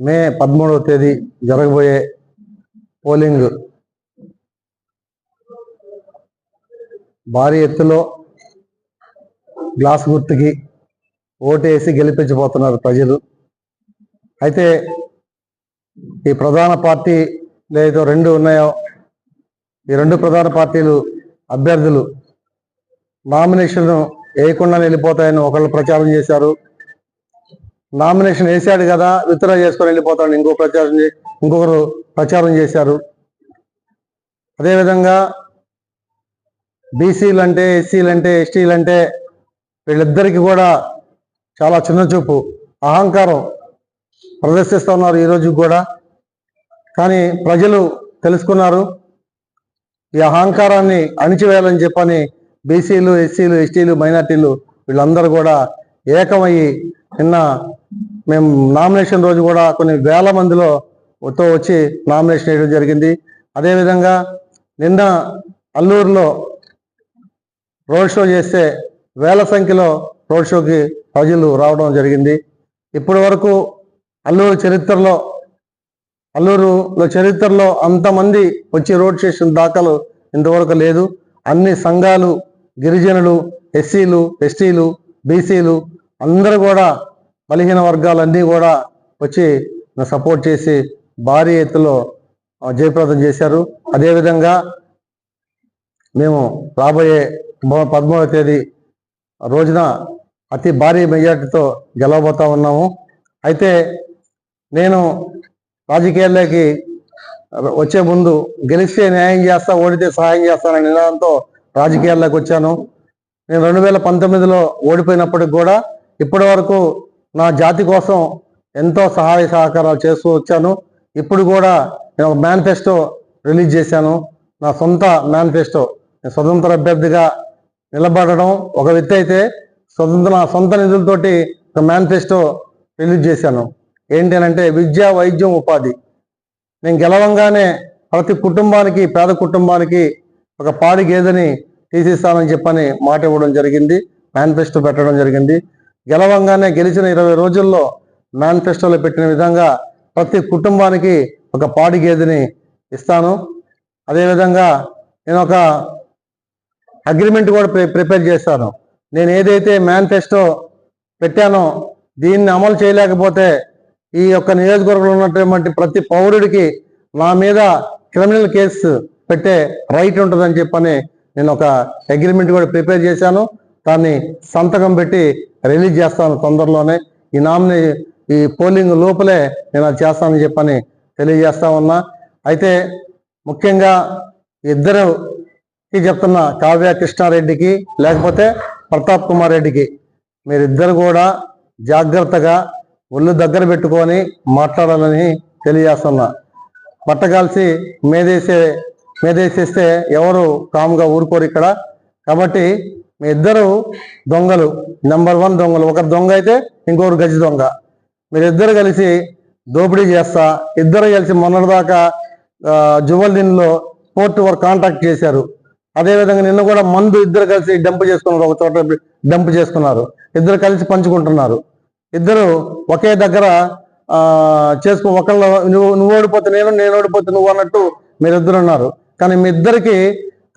మే పదమూడవ తేదీ జరగబోయే పోలింగ్. భారీ ఎత్తులో గ్లాస్ గుర్తుకి ఓటేసి గెలిపించబోతున్నారు ప్రజలు. అయితే ఈ ప్రధాన పార్టీ లేదో రెండు ఉన్నాయో ఈ రెండు ప్రధాన పార్టీలు అభ్యర్థులు నామినేషన్ వేయకుండా వెళ్ళిపోతాయని ఒకళ్ళు ప్రచారం చేశారు. నామినేషన్ వేసాడు కదా విత్డ్రా చేసుకొని వెళ్ళిపోతాడు ఇంకో ప్రచారం ఇంకొకరు ప్రచారం చేశారు. అదేవిధంగా బీసీలు అంటే ఎస్సీలు అంటే ఎస్టీలు అంటే వీళ్ళిద్దరికీ కూడా చాలా చిన్న చూపు అహంకారం ప్రదర్శిస్తున్నారు ఈరోజు కూడా. కానీ ప్రజలు తెలుసుకున్నారు ఈ అహంకారాన్ని అణిచివేయాలని చెప్పని బీసీలు ఎస్సీలు ఎస్టీలు మైనార్టీలు వీళ్ళందరూ కూడా ఏకమయ్యి నిన్న మేము నామినేషన్ రోజు కూడా కొన్ని వేల మందిలో తో వచ్చి నామినేషన్ వేయడం జరిగింది. అదేవిధంగా నిన్న అల్లూరులో రోడ్ షో చేస్తే వేల సంఖ్యలో రోడ్ షోకి ప్రజలు రావడం జరిగింది. ఇప్పటి వరకు అల్లూరు చరిత్రలో అల్లూరులో చరిత్రలో అంతమంది వచ్చి రోడ్ చేసిన దాఖలు ఇంతవరకు లేదు. అన్ని సంఘాలు గిరిజనులు ఎస్సీలు ఎస్టీలు బీసీలు అందరూ కూడా బలహీన వర్గాలన్నీ కూడా వచ్చి సపోర్ట్ చేసి భారీ ఎత్తులో జయప్రదం చేశారు. అదేవిధంగా మేము రాబోయే మొ- పదమూడవ తేదీ రోజున అతి భారీ మెజార్టీతో గెలవబోతా ఉన్నాము. అయితే నేను రాజకీయాల్లోకి వచ్చే ముందు గెలిస్తే న్యాయం చేస్తా ఓడితే సహాయం చేస్తానని నినాదంతో రాజకీయాల్లోకి వచ్చాను. నేను రెండు వేల పంతొమ్మిదిలో ఓడిపోయినప్పటికి కూడా ఇప్పటి వరకు నా జాతి కోసం ఎంతో సహాయ సహకారాలు చేస్తూ వచ్చాను. ఇప్పుడు కూడా నేను ఒక మేనిఫెస్టో రిలీజ్ చేశాను. నా సొంత మేనిఫెస్టో నేను స్వతంత్ర అభ్యర్థిగా నిలబడడం. ఒక వ్యక్తి అయితే స్వతంత్ర నా సొంత నిధులతోటి ఒక మేనిఫెస్టో రిలీజ్ చేశాను. ఏంటి అని అంటే విద్య వైద్యం ఉపాధి. నేను గెలవంగానే ప్రతి కుటుంబానికి పేద కుటుంబానికి ఒక పాడి గేదెని తీసిస్తానని చెప్పని మాట ఇవ్వడం జరిగింది. మేనిఫెస్టో పెట్టడం జరిగింది. గెలవంగానే గెలిచిన ఇరవై రోజుల్లో మేనిఫెస్టోలో పెట్టిన విధంగా ప్రతి కుటుంబానికి ఒక పాడి గేదెని ఇస్తాను. అదేవిధంగా నేను ఒక అగ్రిమెంట్ కూడా ప్రి- ప్రిపేర్ చేస్తాను. నేను ఏదైతే మేనిఫెస్టో పెట్టానో దీన్ని అమలు చేయలేకపోతే ఈ యొక్క నియోజకవర్గంలో ఉన్నటువంటి ప్రతి పౌరుడికి నా మీద క్రిమినల్ కేసు పెట్టే రైట్ ఉంటుందని చెప్పని నేను ఒక అగ్రిమెంట్ కూడా ప్రిపేర్ చేశాను. దాన్ని సంతకం పెట్టి రిలీజ్ చేస్తాను తొందరలోనే. ఈ నామినీ ఈ పోలింగ్ లోపలే నేను అది చేస్తానని చెప్పని తెలియజేస్తా ఉన్నా. అయితే ముఖ్యంగా ఇద్దరు ఈ చెప్తున్న కావ్య కృష్ణారెడ్డికి లేకపోతే ప్రతాప్ కుమార్ రెడ్డికి మీరిద్దరు కూడా జాగ్రత్తగా ఒళ్ళు దగ్గర పెట్టుకొని మాట్లాడాలని తెలియజేస్తున్నా. పట్టగాల్సి మేదేసే మేదేసేస్తే ఎవరు కామ్గా ఊరుకోరు ఇక్కడ. కాబట్టి మీ ఇద్దరు దొంగలు. నెంబర్ వన్ దొంగలు. ఒకరు దొంగ అయితే ఇంకొకరు గజి దొంగ. మీరిద్దరు కలిసి దోపిడీ చేస్తా. ఇద్దరు కలిసి మొన్నటిదాకా జువల్దిన్లో పోర్ట్ వర్క్ కాంటాక్ట్ చేశారు. అదేవిధంగా నిన్న కూడా మందు ఇద్దరు కలిసి డంప్ చేసుకున్నారు. ఒక చోట డంప్ చేసుకున్నారు. ఇద్దరు కలిసి పంచుకుంటున్నారు. ఇద్దరు ఒకే దగ్గర చేసుకో ఒకళ్ళు నువ్వు నువ్వు ఓడిపోతే నేను నేను ఓడిపోతే నువ్వు అన్నట్టు మీరిద్దరు ఉన్నారు. కానీ మీ ఇద్దరికి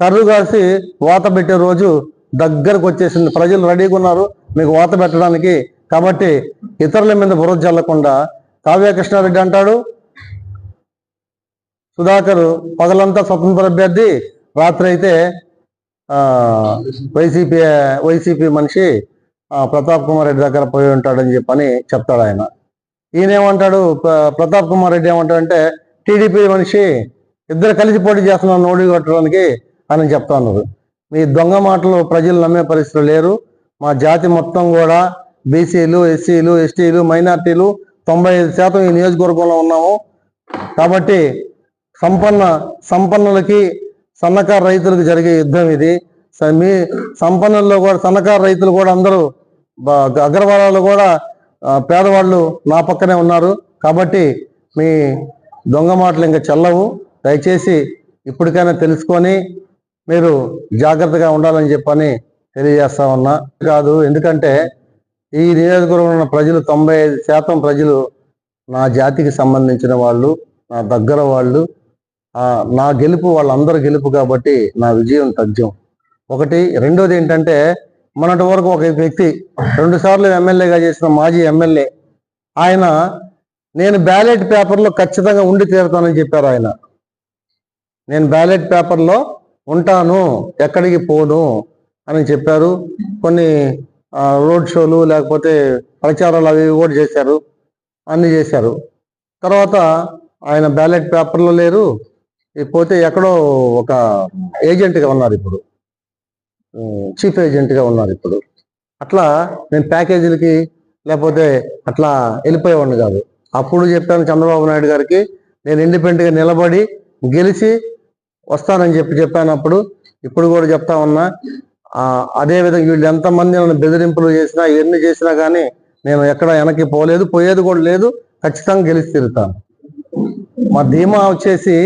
కర్రు కాసి వాత పెట్టే రోజు దగ్గరకు వచ్చేసింది. ప్రజలు రెడీగా ఉన్నారు. మీకు వాత పెట్టడానికి. కాబట్టి ఇతరుల మీద బురద చల్లకుండా కావ్య కృష్ణారెడ్డి అంటాడు సుధాకర్ పగలంతా స్వతంత్ర అభ్యర్థి రాత్రి అయితే వైసీపీ వైసీపీ మనిషి ప్రతాప్ కుమార్ రెడ్డి దగ్గర పోయి ఉంటాడని చెప్పని చెప్తాడు ఆయన. ఈయన ఏమంటాడు ప్రతాప్ కుమార్ రెడ్డి ఏమంటాడంటే టీడీపీ మనిషి ఇద్దరు కలిసి పోటీ చేస్తున్నారు నోడి కొట్టడానికి అని చెప్తా ఉన్నారు మీ దొంగ మాటలు ప్రజలు నమ్మే పరిస్థితులు లేరు. మా జాతి మొత్తం కూడా బీసీలు ఎస్సీలు ఎస్టీలు మైనార్టీలు తొంభై ఐదు శాతం ఈ నియోజకవర్గంలో ఉన్నాము. కాబట్టి సంపన్న సంపన్నులకి సన్నకారు రైతులకు జరిగే యుద్ధం ఇది. మీ సంపన్నుల్లో కూడా సన్నకారు రైతులు కూడా అందరూ అగ్రవాళ్ళు కూడా పేదవాళ్ళు నా పక్కనే ఉన్నారు. కాబట్టి మీ దొంగ మాటలు ఇంకా చల్లవు. దయచేసి ఇప్పటికైనా తెలుసుకొని మీరు జాగ్రత్తగా ఉండాలని చెప్పని తెలియజేస్తా ఉన్నా. కాదు ఎందుకంటే ఈ నియోజకవర్గంలో ఉన్న ప్రజలు తొంభై ఐదు శాతం ప్రజలు నా జాతికి సంబంధించిన వాళ్ళు నా దగ్గర వాళ్ళు. నా గెలుపు వాళ్ళందరూ గెలుపు కాబట్టి నా విజయం తథ్యం. ఒకటి. రెండోది ఏంటంటే మొన్నటి వరకు ఒక వ్యక్తి రెండు సార్లు ఎమ్మెల్యేగా చేసిన మాజీ ఎమ్మెల్యే ఆయన నేను బ్యాలెట్ పేపర్లో ఖచ్చితంగా ఉండి తీరుతానని చెప్పారు ఆయన. నేను బ్యాలెట్ పేపర్లో ఉంటాను ఎక్కడికి పోను అని చెప్పారు. కొన్ని రోడ్ షోలు లేకపోతే ప్రచారాలు అవి కూడా చేశారు అన్ని చేశారు. తర్వాత ఆయన బ్యాలెట్ పేపర్లో లేరు. పోతే ఎక్కడో ఒక ఏజెంట్గా ఉన్నారు ఇప్పుడు. చీఫ్ ఏజెంట్గా ఉన్నారు ఇప్పుడు. అట్లా నేను ప్యాకేజీలకి లేకపోతే అట్లా వెళ్ళిపోయేవాడిని కాదు. అప్పుడు చెప్పాను చంద్రబాబు నాయుడు గారికి నేను ఇండిపెండెంట్గా నిలబడి గెలిచి వస్తానని చెప్పి చెప్పానప్పుడు ఇప్పుడు కూడా చెప్తా ఉన్నా అదేవిధంగా అదే విధంగా వీళ్ళు ఎంతమంది నన్ను బెదిరింపులు చేసినా ఎన్ని చేసినా కానీ నేను ఎక్కడ వెనక్కి పోలేదు పోయేది కూడా లేదు ఖచ్చితంగా గెలిచి తిరుగుతాను మా ధీమా వచ్చేసి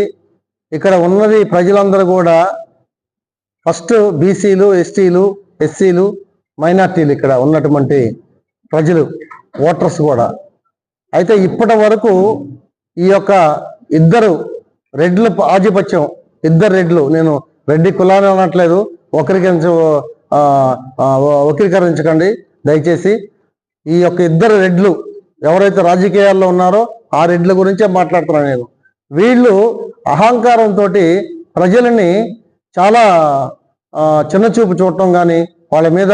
ఇక్కడ ఉన్నది ప్రజలందరూ కూడా ఫస్ట్ బీసీలు ఎస్టీలు ఎస్సీలు మైనార్టీలు ఇక్కడ ఉన్నటువంటి ప్రజలు ఓటర్స్ కూడా. అయితే ఇప్పటి వరకు ఈ యొక్క ఇద్దరు రెడ్ల ఆధిపత్యం ఇద్దరు రెడ్లు. నేను రెడ్డి కులాన్ని అనట్లేదు. ఒకరికి వక్రీకరించకండి దయచేసి ఈ యొక్క ఇద్దరు రెడ్లు ఎవరైతే రాజకీయాల్లో ఉన్నారో ఆ రెడ్ల గురించే మాట్లాడుతున్నాను నేను. వీళ్ళు అహంకారంతో ప్రజలని చాలా చిన్నచూపు చూడటం కానీ వాళ్ళ మీద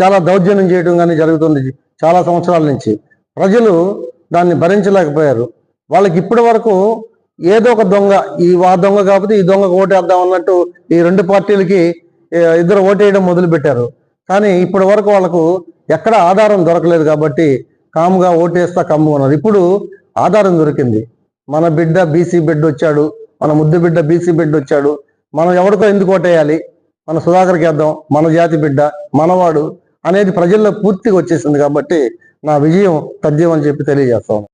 చాలా దౌర్జన్యం చేయడం కానీ జరుగుతుంది చాలా సంవత్సరాల నుంచి. ప్రజలు దాన్ని భరించలేకపోయారు. వాళ్ళకి ఇప్పటి వరకు ఏదో ఒక దొంగ ఈ ఆ దొంగ కాకపోతే ఈ దొంగ ఓటేద్దాం అన్నట్టు ఈ రెండు పార్టీలకి ఇద్దరు ఓటేయడం మొదలుపెట్టారు. కానీ ఇప్పటి వరకు వాళ్ళకు ఎక్కడ ఆధారం దొరకలేదు కాబట్టి కాముగా ఓటేస్తా కమ్ము అన్నారు. ఇప్పుడు ఆధారం దొరికింది. మన బిడ్డ బీసీ బిడ్డ వచ్చాడు మన ముద్దు బిడ్డ బీసీ బిడ్డ వచ్చాడు మనం ఎవరికో ఎందుకు ఓటేయాలి? మన సుధాకర్కి వేద్దాం మన జాతి బిడ్డ మనవాడు అనేది ప్రజల్లో పూర్తిగా వచ్చేసింది కాబట్టి నా విజయం తథ్యం అని చెప్పి తెలియజేస్తాను